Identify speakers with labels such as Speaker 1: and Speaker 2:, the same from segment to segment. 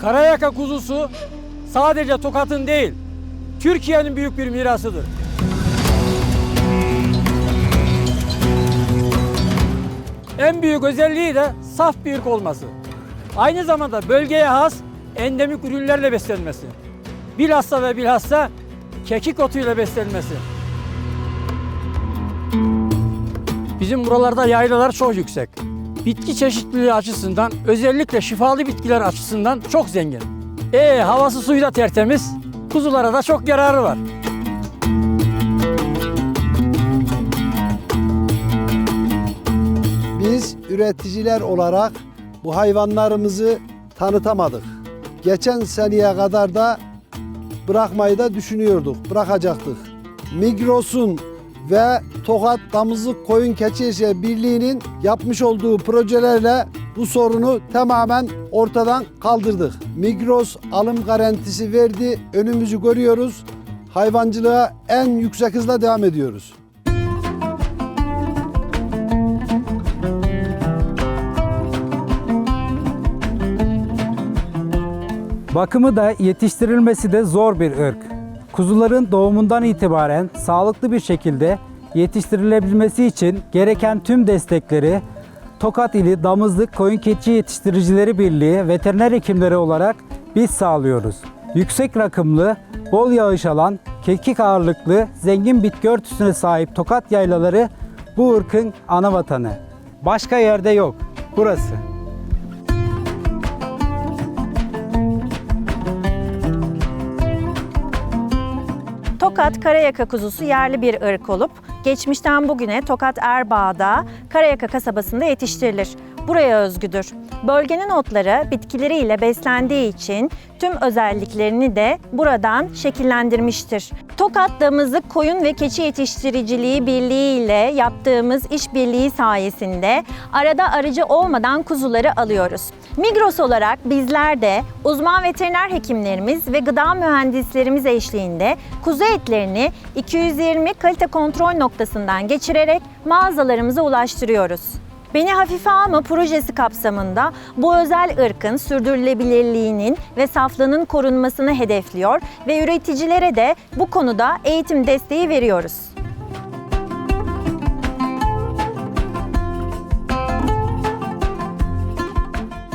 Speaker 1: Karayaka kuzusu sadece Tokat'ın değil, Türkiye'nin büyük bir mirasıdır. En büyük özelliği de saf bir ırk olması. Aynı zamanda bölgeye has endemik ürünlerle beslenmesi. Bilhassa ve bilhassa kekik otuyla beslenmesi. Bizim buralarda yaylalar çok yüksek. Bitki çeşitliliği açısından, özellikle şifalı bitkiler açısından çok zengin. E havası suyu da tertemiz, kuzulara da çok yararı var.
Speaker 2: Biz üreticiler olarak bu hayvanlarımızı tanıtamadık. Geçen seneye kadar da bırakmayı da düşünüyorduk, bırakacaktık. Migros'un ve Tokat Damızlık Koyun Keçiyeşe Birliği'nin yapmış olduğu projelerle bu sorunu tamamen ortadan kaldırdık. Migros alım garantisi verdi, önümüzü görüyoruz. Hayvancılığa en yüksek hızla devam ediyoruz.
Speaker 3: Bakımı da yetiştirilmesi de zor bir ırk. Kuzuların doğumundan itibaren sağlıklı bir şekilde yetiştirilebilmesi için gereken tüm destekleri Tokat ili Damızlık Koyun Keçi Yetiştiricileri Birliği veteriner hekimleri olarak biz sağlıyoruz. Yüksek rakımlı, bol yağış alan, kekik ağırlıklı, zengin bitki örtüsüne sahip Tokat yaylaları bu ırkın ana vatanı. Başka yerde yok. Burası.
Speaker 4: Tokat Karayaka kuzusu yerli bir ırk olup geçmişten bugüne Tokat Erbağ'da Karayaka kasabasında yetiştirilir. Buraya özgüdür. Bölgenin otları bitkileriyle beslendiği için tüm özelliklerini de buradan şekillendirmiştir. Tokat Damızlık Koyun ve Keçi Yetiştiriciliği Birliği ile yaptığımız işbirliği sayesinde arada arıcı olmadan kuzuları alıyoruz. Migros olarak bizler de uzman veteriner hekimlerimiz ve gıda mühendislerimiz eşliğinde kuzu etlerini 220 kalite kontrol noktasından geçirerek mağazalarımıza ulaştırıyoruz. Beni Hafife Alma projesi kapsamında bu özel ırkın sürdürülebilirliğinin ve saflığının korunmasını hedefliyor ve üreticilere de bu konuda eğitim desteği veriyoruz.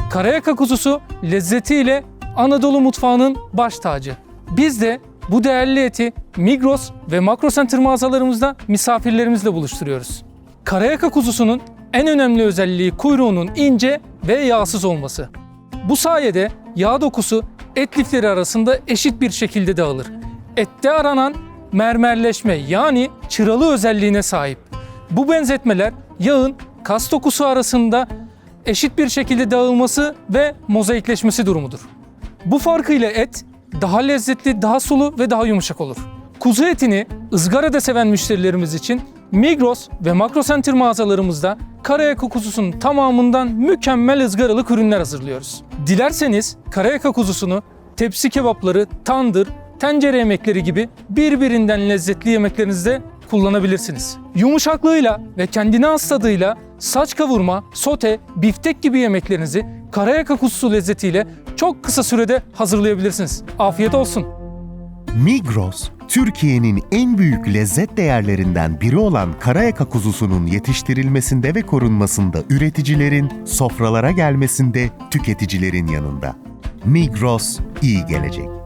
Speaker 5: Karayaka kuzusu lezzetiyle Anadolu mutfağının baş tacı. Biz de bu değerli eti Migros ve Makro Center mağazalarımızda misafirlerimizle buluşturuyoruz. Karayaka kuzusunun en önemli özelliği kuyruğunun ince ve yağsız olması. Bu sayede yağ dokusu et lifleri arasında eşit bir şekilde dağılır. Ette aranan mermerleşme yani çıralı özelliğine sahip. Bu benzetmeler yağın kas dokusu arasında eşit bir şekilde dağılması ve mozaikleşmesi durumudur. Bu farkıyla et daha lezzetli, daha sulu ve daha yumuşak olur. Kuzu etini ızgarada seven müşterilerimiz için Migros ve Makro Center mağazalarımızda karayaka kuzusunun tamamından mükemmel ızgaralık ürünler hazırlıyoruz. Dilerseniz karayaka kuzusunu tepsi kebapları, tandır, tencere yemekleri gibi birbirinden lezzetli yemeklerinizde kullanabilirsiniz. Yumuşaklığıyla ve kendine has tadıyla saç kavurma, sote, biftek gibi yemeklerinizi karayaka kuzusu lezzetiyle çok kısa sürede hazırlayabilirsiniz. Afiyet olsun.
Speaker 6: Migros, Türkiye'nin en büyük lezzet değerlerinden biri olan karayaka kuzusunun yetiştirilmesinde ve korunmasında üreticilerin, sofralara gelmesinde tüketicilerin yanında. Migros iyi gelecek.